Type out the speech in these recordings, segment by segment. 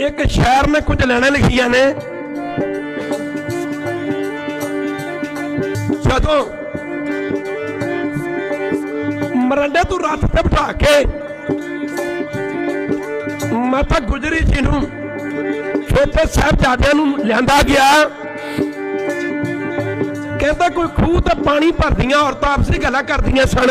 ਇੱਕ ਸ਼ਾਇਰ ਨੇ ਕੁਝ ਲੈਣਾ ਲਿਖੀਆਂ ਨੇ। ਜਦੋਂ ਮਰੰਡੇ ਤੋਂ ਰੱਥ ਤੇ ਬਿਠਾ ਕੇ ਮਾਤਾ ਗੁਜਰੀ ਜੀ ਨੂੰ ਛੋਟੇ ਸਾਹਿਬਜ਼ਾਦਿਆਂ ਨੂੰ ਲਿਆਂਦਾ ਗਿਆ। ਕਹਿੰਦਾ, ਕੋਈ ਖੂਹ ਤੇ ਪਾਣੀ ਭਰਦੀਆਂ ਔਰਤਾਂ ਆਪਸ ਵਿੱਚ ਗੱਲਾਂ ਕਰਦੀਆਂ ਸਨ।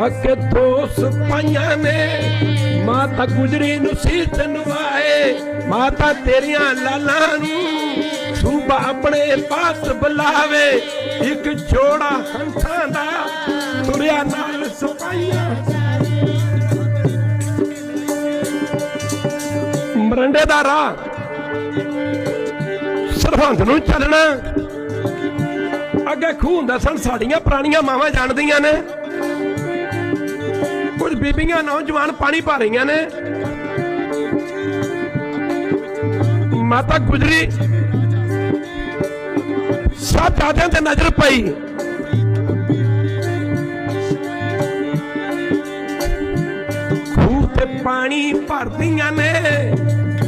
ਆ ਕੇ ਦੋਸ ਪਾਈਆਂ ਨੇ। ਮਾਤਾ ਗੁਜਰੀ ਨੂੰ ਸੀਸ ਨਵਾਏ ਮਾਤਾ ਤੇਰੀਆਂ ਲਾਲਾਂ ਨੂੰ ਸੂਬਾ ਆਪਣੇ ਪਾਸ ਬੁਲਾਵੇ। ਇੱਕ ਜੋੜਾ ਹੰਸਾਂ ਦਾ ਤੁਰਿਆ ਨਾਲ ਸਪਾਈਆਂ ਮਰੰਡੇ ਦਾ ਰਾਹ ਸਰਹੰਦ ਨੂੰ ਚੱਲਣਾ। ਅੱਗੇ ਖੂਹ ਹੁੰਦਾ ਸਨ ਸਾਡੀਆਂ ਪੁਰਾਣੀਆਂ ਮਾਵਾਂ ਜਾਣਦੀਆਂ ਨੇ। ਕੁਝ ਬੀਬੀਆਂ ਨੌਜਵਾਨ ਪਾਣੀ ਭਰ ਰਹੀਆਂ ਨੇ। ਮਾਤਾ ਗੁਜਰੀ, ਸਾਹਿਬਜ਼ਾਦਿਆਂ ਤੇ ਨਜ਼ਰ ਪਈ। ਖੂਹ ਤੇ ਪਾਣੀ ਭਰਦੀਆਂ ਨੇ,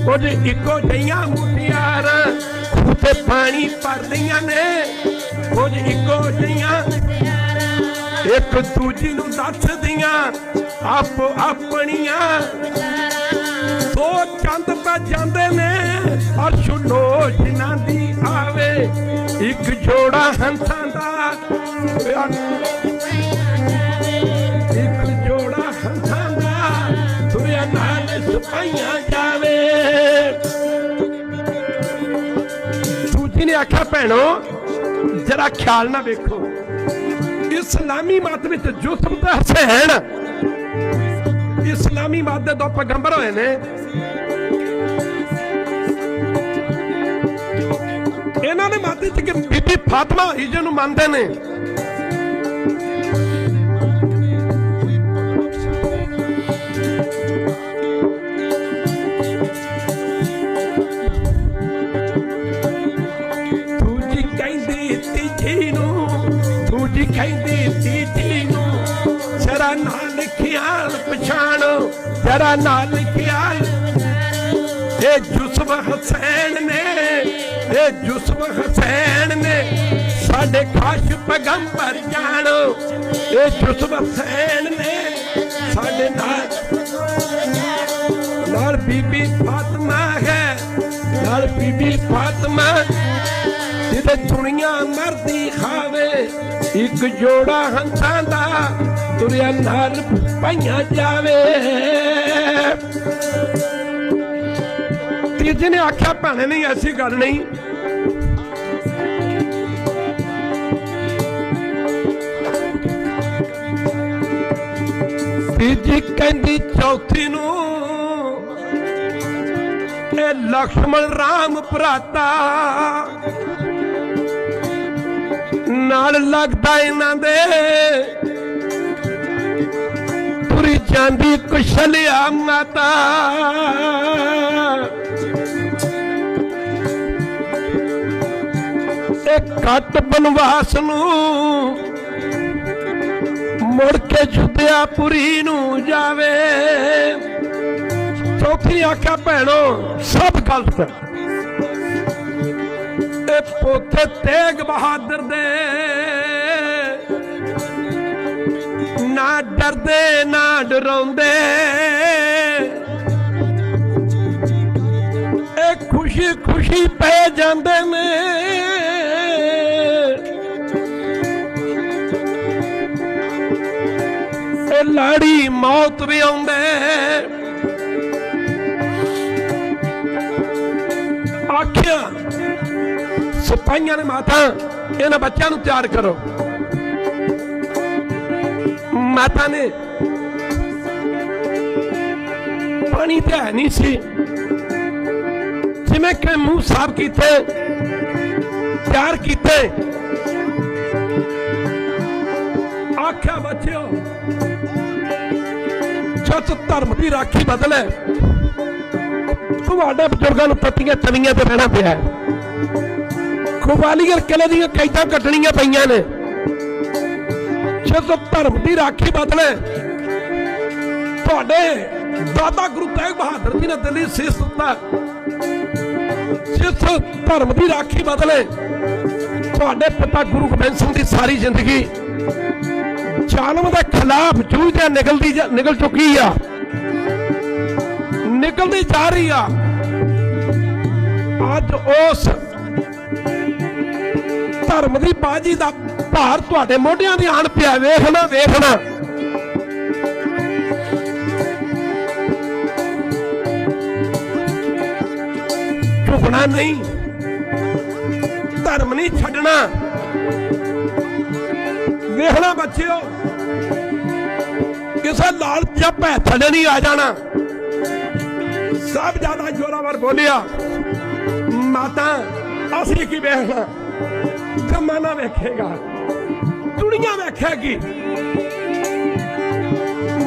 ਕੁਝ ਇੱਕੋ ਜਿਹੀਆਂ ਮੁਟਿਆਰ। ਖੂਹ ਤੇ ਪਾਣੀ ਭਰਦੀਆਂ ਨੇ, ਕੁਝ ਇੱਕੋ ਜਿਹੀਆਂ ਇੱਕ ਦੂਜੀ ਨੂੰ ਦੱਸਦੀਆਂ ਆਪੋ ਆਪਣੀਆਂ। ਦੋ ਚੰਦ ਪੈ ਜਾਂਦੇ ਨੇ ਅਰਸ਼ ਲੋਚਨਾ ਦੀ ਆਵੇ। ਇੱਕ ਜੋੜਾ ਹੰਸਾਂ ਦਾ ਇੱਕ ਜੋੜਾ ਹੰਸਾਂ ਦਾ ਤੁਰਿਆ ਨਾਲ ਸਿਪਾਹੀਆਂ ਜਾਵੇ। ਦੂਜੀ ਨੇ ਆਖਿਆ, ਭੈਣੋ, ਜਰਾ ਖਿਆਲ ਨਾ ਵੇਖੋ। ਇਸਲਾਮੀ ਮਤ ਵਿੱਚ ਯੂਸਫ ਤੇ ਹਸੈਨ ਇਸਲਾਮੀ ਮਤ ਦੇ ਦੋ ਪੈਗੰਬਰ ਹੋਏ ਨੇ ਇਹਨਾਂ ਦੇ ਮਤ ਵਿੱਚ ਕਿ ਬੀਬੀ ਫਾਤਮਾ ਹੋਈ ਜਿਹਨੂੰ ਮੰਨਦੇ ਨੇ ਜਰਾ ਨਾਲ ਖਿਆਲ ਪਛਾਣੋ, ਜਰਾ ਨਾਲ ਖਿਆਲ। ਇਹ ਯੂਸਫ ਹਸੈਨ ਨੇ, ਇਹ ਯੂਸਫ ਹਸੈਨ ਨੇ, ਸਾਡੇ ਖਾਸ ਪੈਗੰਬਰ ਜਾਣੋ। ਇਹ ਯੂਸਫ ਹਸੈਨ ਨੇ, ਸਾਡੇ ਨਾਲ ਨਾਲ ਬੀਬੀ ਫਾਤਮਾ ਹੈ, ਨਾਲ ਬੀਬੀ ਫਾਤਮਾ, ਜਿਹਦੇ ਦੁਨੀਆ ਮਰਦੀ ਖਾਵੇ, ਇੱਕ ਜੋੜਾ ਹੰਸਾਂ ਦਾ ਤੁਰਿਆ ਨਾਲ ਪਾਈਆਂ ਜਾਵੇ। ਤੀਜੇ ਨੇ ਆਖਿਆ, ਭੈਣੇ, ਨਹੀਂ, ਐਸੀ ਗੱਲ ਨਹੀਂ। ਤੀਜੀ ਕਹਿੰਦੀ, ਚੌਥੀ ਨੂੰ ਇਹ ਲక్ష్మణ ਰਾਮ ਭਰਾਤਾ। ਨਾਲ ਲੱਗਦਾ ਇਹਨਾਂ ਦੇ ਤੁਰੀ ਕੁਸ਼ਲਿਆ ਮਾਤਾ। ਇਹ ਕੱਟ ਬਨਵਾਸ ਨੂੰ ਮੁੜ ਕੇ ਜੁੱਧਿਆ ਪੁਰੀ ਨੂੰ ਜਾਵੇ। ਚੌਥੀ ਆਖਿਆ, ਭੈਣੋ, ਸਭ ਗਲਤ ਇਹ ਪੋਥੇ ਤੇਗ ਬਹਾਦਰ ਦੇ ਨਾ ਡਰਦੇ, ਨਾ ਡਰਾਉਂਦੇ। ਇਹ ਖੁਸ਼ੀ ਖੁਸ਼ੀ ਪੈ ਜਾਂਦੇ ਨੇ। ਇਹ ਲਾੜੀ ਮੌਤ ਵੀ ਆਉਂਦੇ। ਆਖਿਆ, ਸਿਪਾਹੀਆਂ ਨੇ ਮਾਤਾ ਇਹਨਾਂ ਬੱਚਿਆਂ ਨੂੰ ਤਿਆਰ ਕਰੋ। ਮਾਤਾ ਨੇ ਪਾਣੀ ਤੇ ਨਹੀਂ ਸੀ। ਜਿਵੇਂ ਕਿ ਮੂੰਹ ਸਾਫ਼ ਕੀਤੇ ਤਿਆਰ ਕੀਤੇ। ਆਖਿਆ, ਬੱਚਿਓ, ਜਦ ਧਰਮ ਦੀ ਰਾਖੀ ਬਦਲੇ, ਤੁਹਾਡੇ ਬਜ਼ੁਰਗਾਂ ਨੂੰ ਪੱਤੀਆਂ ਤਵੀਆਂ ਤੇ ਰਹਿਣਾ ਪਿਆ। ਹੈ। ਗਵਾਲੀਅਰ ਕਿਲੇ ਦੀਆਂ ਕੈਦਾਂ ਕੱਟਣੀਆਂ ਪਈਆਂ ਨੇ। ਜਦੋਂ ਧਰਮ ਦੀ ਰਾਖੀ ਬਦਲੇ। ਤੁਹਾਡੇ ਦਾਦਾ ਗੁਰੂ ਤੇਗ ਬਹਾਦਰ ਜੀ ਨੇ ਦਿੱਲੀ ਸੀਸ ਦਿੱਤਾ। ਜਿਸ ਧਰਮ ਦੀ ਰਾਖੀ ਬਦਲੇ ਤੁਹਾਡੇ ਪਿਤਾ ਗੁਰੂ ਗੋਬਿੰਦ ਸਿੰਘ ਦੀ ਸਾਰੀ ਜ਼ਿੰਦਗੀ ਜ਼ਾਲਮ ਦੇ ਖਿਲਾਫ ਜੂਝਦੇ ਨਿਕਲਦੀ ਜਾ- ਨਿਕਲ ਚੁੱਕੀ ਆ। ਨਿਕਲਦੀ ਜਾ ਰਹੀ ਆ। ਅੱਜ ਉਸ ਧਰਮ ਦੀ ਬਾਜੀ ਦਾ ਭਾਰ ਤੁਹਾਡੇ ਮੋਢਿਆਂ ਦੀ ਆਣ ਪਿਆ ਵੇਖਣਾ ਵੇਖਣਾ ਝੁਕਣਾ ਨਹੀਂ, ਧਰਮ ਨਹੀਂ ਛੱਡਣਾ। ਵੇਖਣਾ ਬੱਚਿਓ, ਕਿਸੇ ਲਾਲਚ ਜਾਂ ਭੈ ਥੱਲੇ ਨਹੀਂ ਆ ਜਾਣਾ। ਸਭ ਜ਼ਿਆਦਾ ਜੋਰਾਵਰ ਬੋਲਿਆ, ਮਾਤਾ, ਅਸੀਂ ਕੀ ਵੇਖਣਾ? ਜ਼ਮਾਨਾ ਵੇਖੇਗਾ। ਦੁਨੀਆ ਵੇਖੇਗੀ।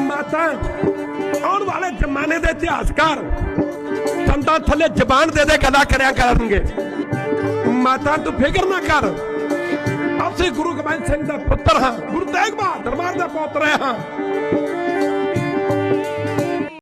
ਮਾਤਾ, ਆਉਣ ਵਾਲੇ ਜ਼ਮਾਨੇ ਦੇ ਇਤਿਹਾਸਕਾਰ ਦੰਦਾਂ ਥੱਲੇ ਜ਼ਬਾਨ ਦੇ ਦੇ ਗੱਲਾਂ ਕਰਿਆ ਕਰਨਗੇ। ਮਾਤਾ, ਤੂੰ ਫਿਕਰ ਨਾ ਕਰ। ਅਸੀਂ ਗੁਰੂ ਗੋਬਿੰਦ ਸਿੰਘ ਦਾ ਪੁੱਤਰ ਹਾਂ। ਗੁਰੂ ਤੇਗ ਬਹਾਦਰ ਮਾਰ ਦਾ ਪੁੱਤਰ ਹਾਂ।